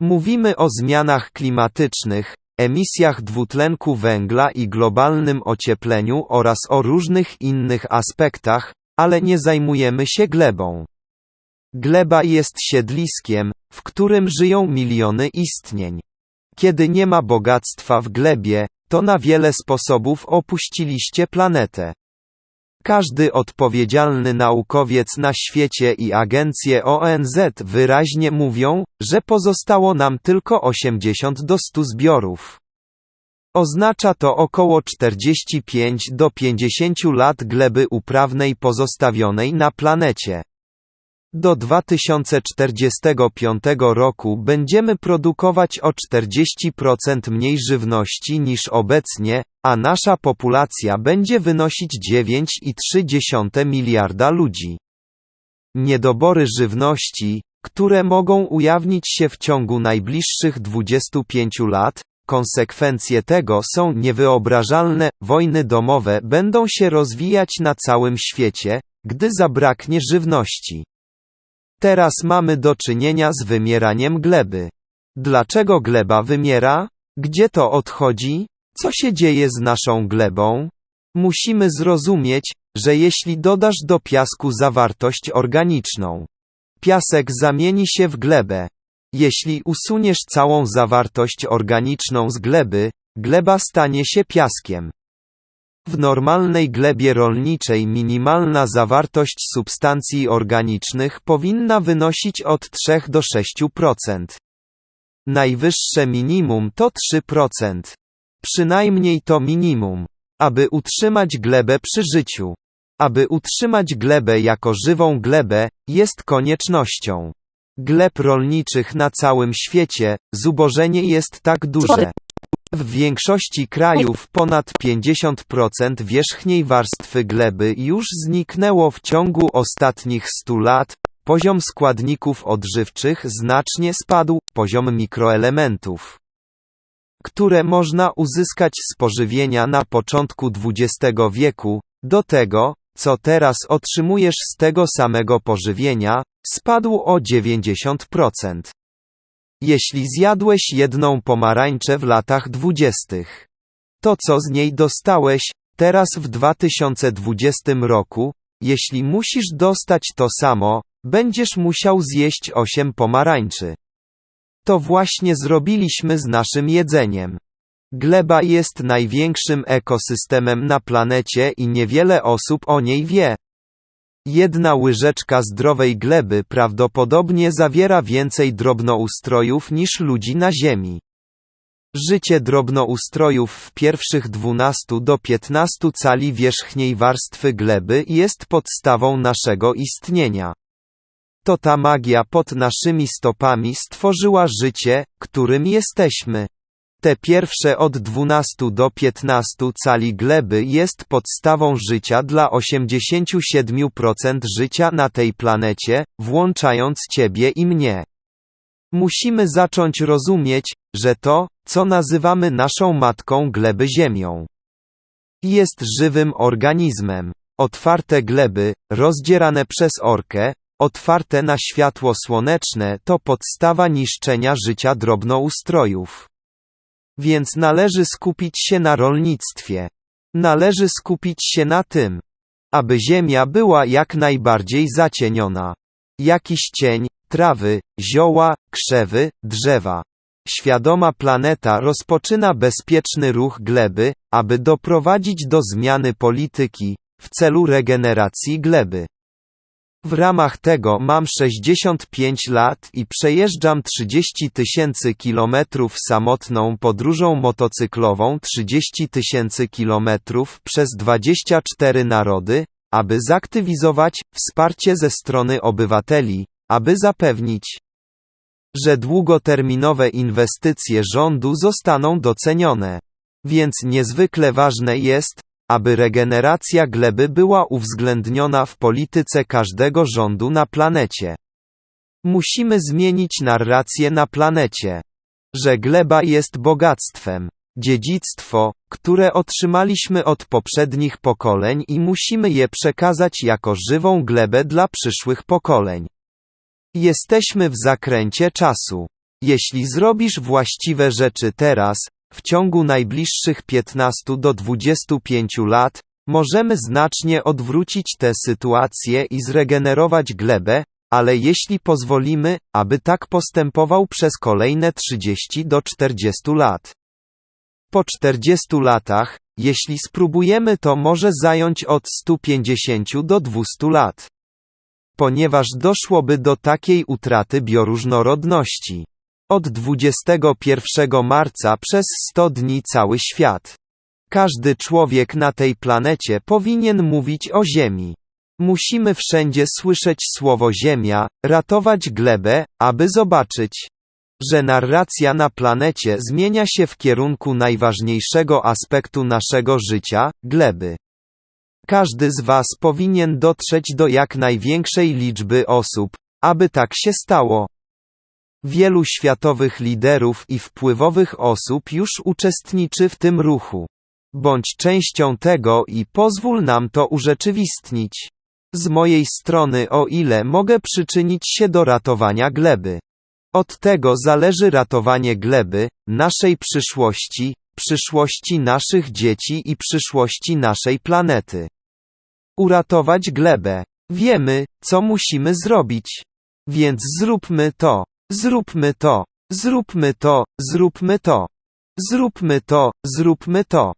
Mówimy o zmianach klimatycznych, emisjach dwutlenku węgla i globalnym ociepleniu oraz o różnych innych aspektach, ale nie zajmujemy się glebą. Gleba jest siedliskiem, w którym żyją miliony istnień. Kiedy nie ma bogactwa w glebie, to na wiele sposobów opuściliście planetę. Każdy odpowiedzialny naukowiec na świecie i agencje ONZ wyraźnie mówią, że pozostało nam tylko 80 do 100 zbiorów. Oznacza to około 45 do 50 lat gleby uprawnej pozostawionej na planecie. Do 2045 roku będziemy produkować o 40% mniej żywności niż obecnie, a nasza populacja będzie wynosić 9,3 miliarda ludzi. Niedobory żywności, które mogą ujawnić się w ciągu najbliższych 25 lat, konsekwencje tego są niewyobrażalne. Wojny domowe będą się rozwijać na całym świecie, gdy zabraknie żywności. Teraz mamy do czynienia z wymieraniem gleby. Dlaczego gleba wymiera? Gdzie to odchodzi? Co się dzieje z naszą glebą? Musimy zrozumieć, że jeśli dodasz do piasku zawartość organiczną, piasek zamieni się w glebę. Jeśli usuniesz całą zawartość organiczną z gleby, gleba stanie się piaskiem. W normalnej glebie rolniczej minimalna zawartość substancji organicznych powinna wynosić od 3 do 6%. Najwyższe minimum to 3%. Przynajmniej to minimum. Aby utrzymać glebę przy życiu. Aby utrzymać glebę jako żywą glebę, jest koniecznością. Gleb rolniczych na całym świecie, zubożenie jest tak duże. W większości krajów ponad 50% wierzchniej warstwy gleby już zniknęło w ciągu ostatnich 100 lat. Poziom składników odżywczych znacznie spadł, poziom mikroelementów, które można uzyskać z pożywienia na początku XX wieku, do tego, co teraz otrzymujesz z tego samego pożywienia, spadł o 90%. Jeśli zjadłeś jedną pomarańczę w latach dwudziestych, to co z niej dostałeś, teraz w 2020 roku, jeśli musisz dostać to samo, będziesz musiał zjeść 8 pomarańczy. To właśnie zrobiliśmy z naszym jedzeniem. Gleba jest największym ekosystemem na planecie i niewiele osób o niej wie. Jedna łyżeczka zdrowej gleby prawdopodobnie zawiera więcej drobnoustrojów niż ludzi na Ziemi. Życie drobnoustrojów w pierwszych 12 do 15 cali wierzchniej warstwy gleby jest podstawą naszego istnienia. To ta magia pod naszymi stopami stworzyła życie, którym jesteśmy. Te pierwsze od 12 do 15 cali gleby jest podstawą życia dla 87% życia na tej planecie, włączając Ciebie i mnie. Musimy zacząć rozumieć, że to, co nazywamy naszą matką gleby Ziemią, jest żywym organizmem. Otwarte gleby, rozdzierane przez orkę, otwarte na światło słoneczne to podstawa niszczenia życia drobnoustrojów. Więc należy skupić się na rolnictwie. Należy skupić się na tym, aby ziemia była jak najbardziej zacieniona. Jakiś cień, trawy, zioła, krzewy, drzewa. Świadoma planeta rozpoczyna bezpieczny ruch gleby, aby doprowadzić do zmiany polityki, w celu regeneracji gleby. W ramach tego mam 65 lat i przejeżdżam 30 tysięcy kilometrów samotną podróżą motocyklową 30 tysięcy kilometrów przez 24 narody, aby zaktywizować wsparcie ze strony obywateli, aby zapewnić, że długoterminowe inwestycje rządu zostaną docenione. Więc niezwykle ważne jest, aby regeneracja gleby była uwzględniona w polityce każdego rządu na planecie. Musimy zmienić narrację na planecie, że gleba jest bogactwem, dziedzictwo, które otrzymaliśmy od poprzednich pokoleń i musimy je przekazać jako żywą glebę dla przyszłych pokoleń. Jesteśmy w zakręcie czasu. Jeśli zrobisz właściwe rzeczy teraz, w ciągu najbliższych 15 do 25 lat, możemy znacznie odwrócić tę sytuację i zregenerować glebę, ale jeśli pozwolimy, aby tak postępował przez kolejne 30 do 40 lat. Po 40 latach, jeśli spróbujemy to może zająć od 150 do 200 lat. Ponieważ doszłoby do takiej utraty bioróżnorodności. Od 21 marca przez 100 dni cały świat. Każdy człowiek na tej planecie powinien mówić o Ziemi. Musimy wszędzie słyszeć słowo Ziemia, ratować glebę, aby zobaczyć, że narracja na planecie zmienia się w kierunku najważniejszego aspektu naszego życia gleby. Każdy z Was powinien dotrzeć do jak największej liczby osób, aby tak się stało. Wielu światowych liderów i wpływowych osób już uczestniczy w tym ruchu. Bądź częścią tego i pozwól nam to urzeczywistnić. Z mojej strony, o ile mogę przyczynić się do ratowania gleby. Od tego zależy ratowanie gleby, naszej przyszłości, przyszłości naszych dzieci i przyszłości naszej planety. Uratować glebę. Wiemy, co musimy zrobić. Więc zróbmy to. Zróbmy to. Zróbmy to. Zróbmy to. Zróbmy to. Zróbmy to.